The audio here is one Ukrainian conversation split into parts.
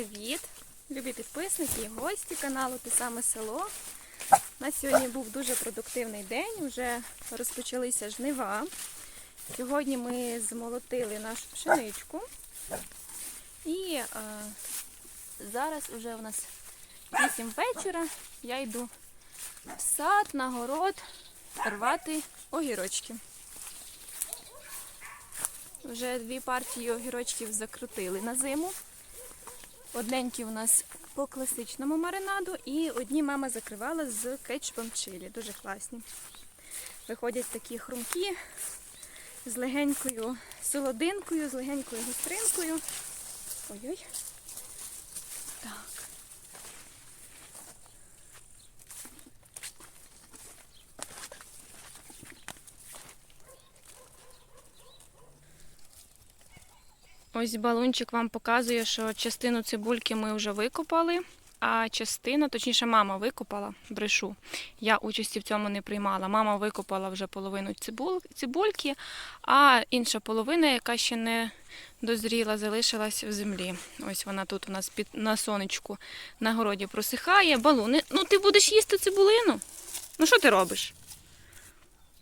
привіт! Любі підписники і гості каналу Те саме село. У нас сьогодні був дуже продуктивний день, вже розпочалися жнива. Сьогодні ми змолотили нашу пшеничку. І е, зараз вже у нас 8 вечора. Я йду в сад, на город рвати огірочки. Вже дві партії огірочків закрутили на зиму. Одненькі у нас по класичному маринаду, і одні мама закривала з кетчупом чилі. Дуже класні. Виходять такі хрумкі з легенькою солодинкою, з легенькою гостринкою. Ой-ой. Ось балончик вам показує, що частину цибульки ми вже викопали, а частина, точніше, мама викопала, брешу. Я участі в цьому не приймала. Мама викопала вже половину цибульки, а інша половина, яка ще не дозріла, залишилась в землі. Ось вона тут у нас під на сонечку на городі просихає. Балуни, ну ти будеш їсти цибулину? Ну що ти робиш?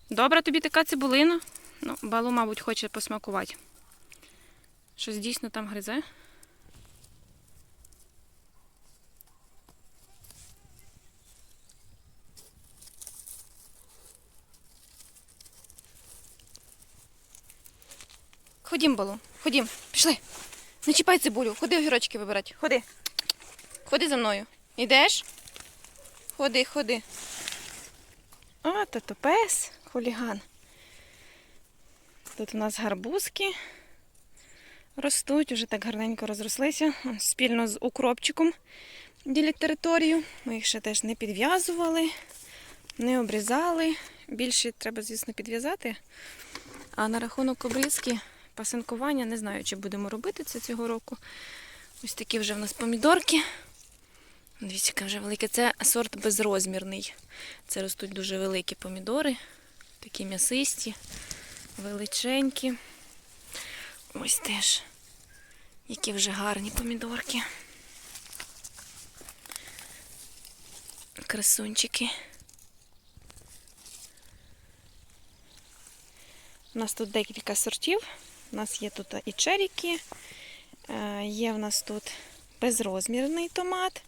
Добра тобі така цибулина? Ну, балу, мабуть, хоче посмакувати. Щось дійсно там гризе. Ходім, Балу, ходім, пішли. Не чіпай цибулю, ходи огірочки вибирати. Ходи. Ходи за мною. Йдеш? Ходи, ходи. О, то то пес, хуліган. Тут у нас гарбузки ростуть, вже так гарненько розрослися. Спільно з укропчиком ділять територію. Ми їх ще теж не підв'язували, не обрізали. Більше треба, звісно, підв'язати. А на рахунок обрізки, пасинкування, не знаю, чи будемо робити це цього року. Ось такі вже в нас помідорки. Дивіться, яке вже велике. Це сорт безрозмірний. Це ростуть дуже великі помідори, такі м'ясисті, величенькі. Ось теж. Які вже гарні помідорки. Красунчики. У нас тут декілька сортів. У нас є тут і черіки, е, є в нас тут безрозмірний томат,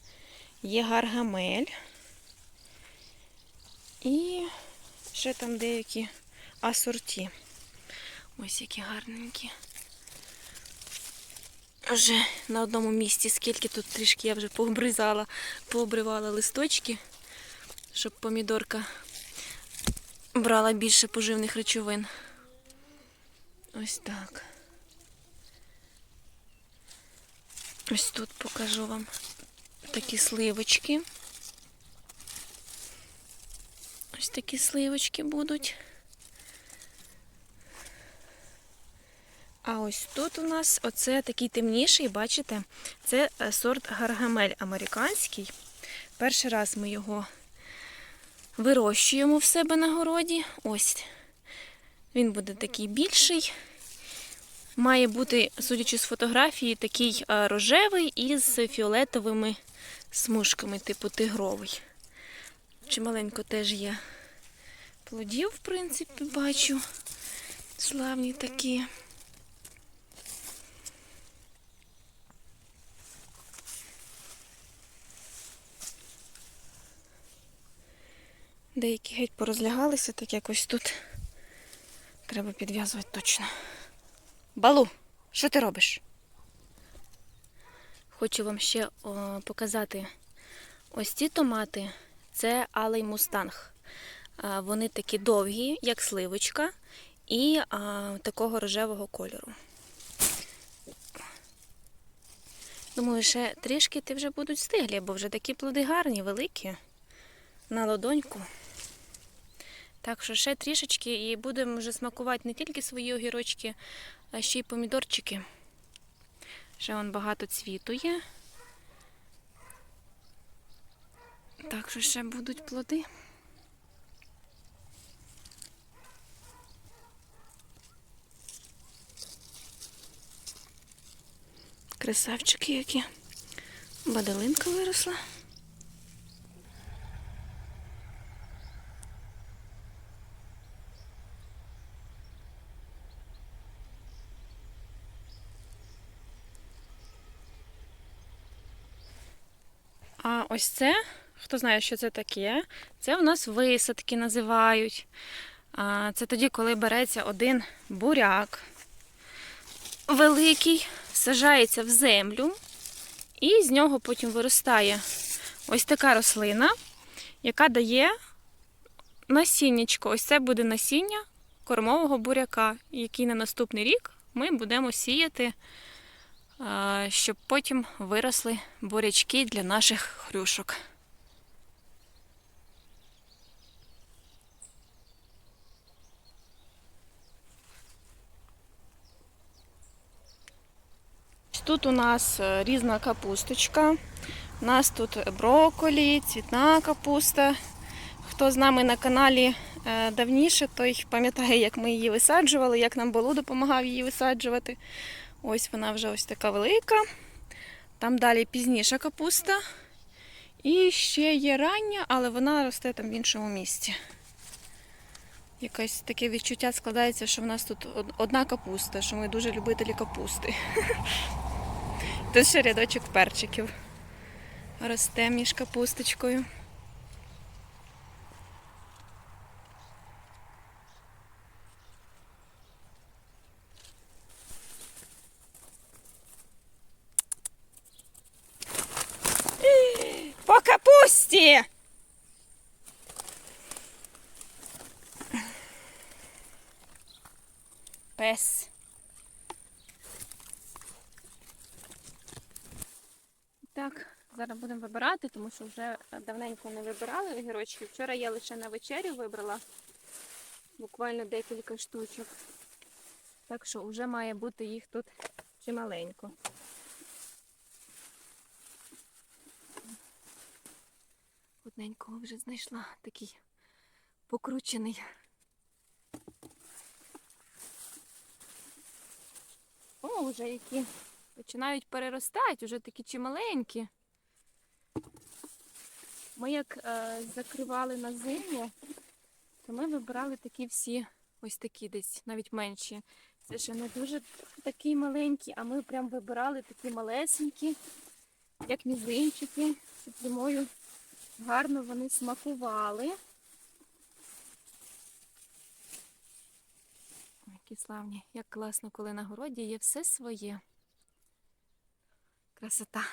є гаргамель. І ще там деякі асорті. Ось які гарненькі. Вже на одному місці, скільки тут трішки я вже пообрізала, пообривала листочки, щоб помідорка брала більше поживних речовин. Ось так. Ось тут покажу вам такі сливочки. Ось такі сливочки будуть. А ось тут у нас оце такий темніший, бачите, це е, сорт гаргамель американський. Перший раз ми його вирощуємо в себе на городі. Ось він буде такий більший. Має бути, судячи з фотографії, такий е, рожевий із фіолетовими смужками, типу тигровий. Чималенько теж є плодів, в принципі, бачу. Славні такі. Деякі геть порозлягалися, так якось тут треба підв'язувати точно. Балу, що ти робиш? Хочу вам ще о, показати ось ці томати. Це алей мустанг. Вони такі довгі, як сливочка, і а, такого рожевого кольору. Думаю, ще трішки ти вже будуть стиглі, бо вже такі плоди гарні, великі, на ладоньку. Так що ще трішечки і будемо вже смакувати не тільки свої огірочки, а ще й помідорчики. Ще вон багато цвіту є. Так що ще будуть плоди. Красавчики які. Баделинка виросла. А ось це, хто знає, що це таке, це в нас висадки називають. Це тоді, коли береться один буряк великий, сажається в землю, і з нього потім виростає ось така рослина, яка дає насіннячко. Ось це буде насіння кормового буряка, який на наступний рік ми будемо сіяти, щоб потім виросли бурячки для наших хрюшок. Тут у нас е, різна капусточка. У нас тут брокколі, цвітна капуста. Хто з нами на каналі е, давніше, той пам'ятає, як ми її висаджували, як нам Балу допомагав її висаджувати. Ось вона вже ось така велика. Там далі пізніша капуста. І ще є рання, але вона росте там в іншому місці. Якесь таке відчуття складається, що в нас тут одна капуста, що ми дуже любителі капусти. Тут ще рядочок перчиків росте між капусточкою. По капусті! Пес. Так, зараз будемо вибирати, тому що вже давненько не вибирали огірочки. Вчора я лише на вечерю вибрала буквально декілька штучок. Так що вже має бути їх тут чималенько. Одненького вже знайшла такий покручений. О, вже які починають переростати, вже такі чималенькі. Ми як е, закривали на зиму, то ми вибирали такі всі, ось такі десь, навіть менші. Це ще не дуже такі маленькі, а ми прям вибирали такі малесенькі, як мізинчики, щоб зимою гарно вони смакували. Які славні, як класно, коли на городі є все своє. Красота.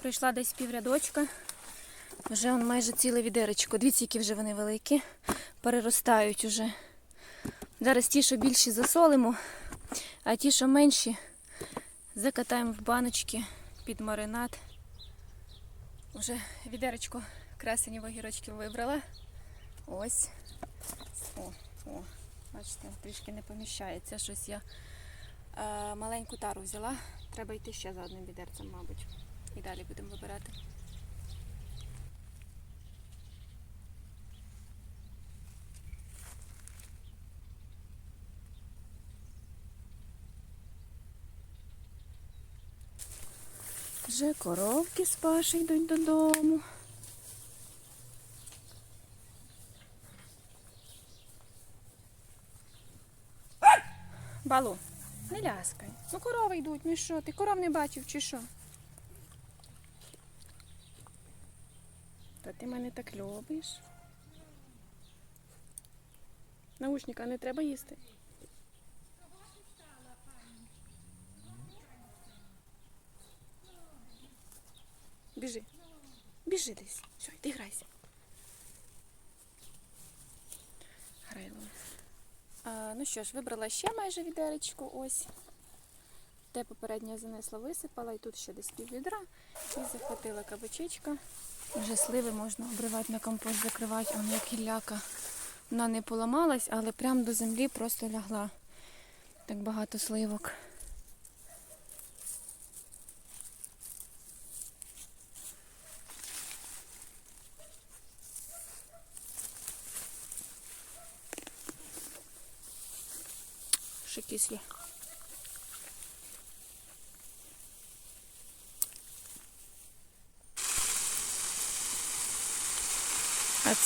Пройшла десь піврядочка. Вже он майже ціле відеречко. Дивіться, які вже вони великі. Переростають уже. Зараз ті, що більші засолимо, а ті, що менші, закатаємо в баночки під маринад. Уже відеречко красені огірочків вибрала. Ось. О, о, бачите, трішки не поміщається. Щось я е, маленьку тару взяла. Треба йти ще за одним відерцем, мабуть. І далі будемо вибирати. Вже коровки з Паші йдуть додому. Балу, не ляскай. Ну корови йдуть, ну що? Ти коров не бачив чи що? Та ти мене так любиш. Наушника не треба їсти. Біжи. Біжи десь. Все, йди грайся. Грайло. А, ну що ж, вибрала ще майже відеречко. Ось. Те попередньо занесла, висипала, і тут ще десь пів відра. І захватила кабачечка. Вже сливи можна обривати на компост, закривати, а як гілляка. Вона не поламалась, але прямо до землі просто лягла. Так багато сливок. Ще.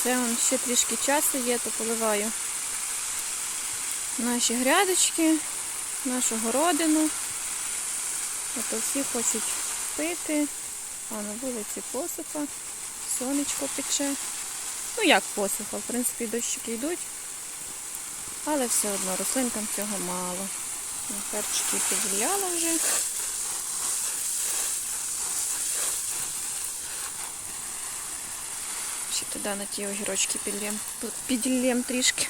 Це он ще трішки часу є, то поливаю наші грядочки, нашу городину. А всі хочуть пити, а на вулиці посуха, сонечко пече. Ну як посуха, в принципі, дощики йдуть, але все одно рослинкам цього мало. Перчики підвіяло вже. Ще туди на ті огірочки підлєм, підлєм трішки.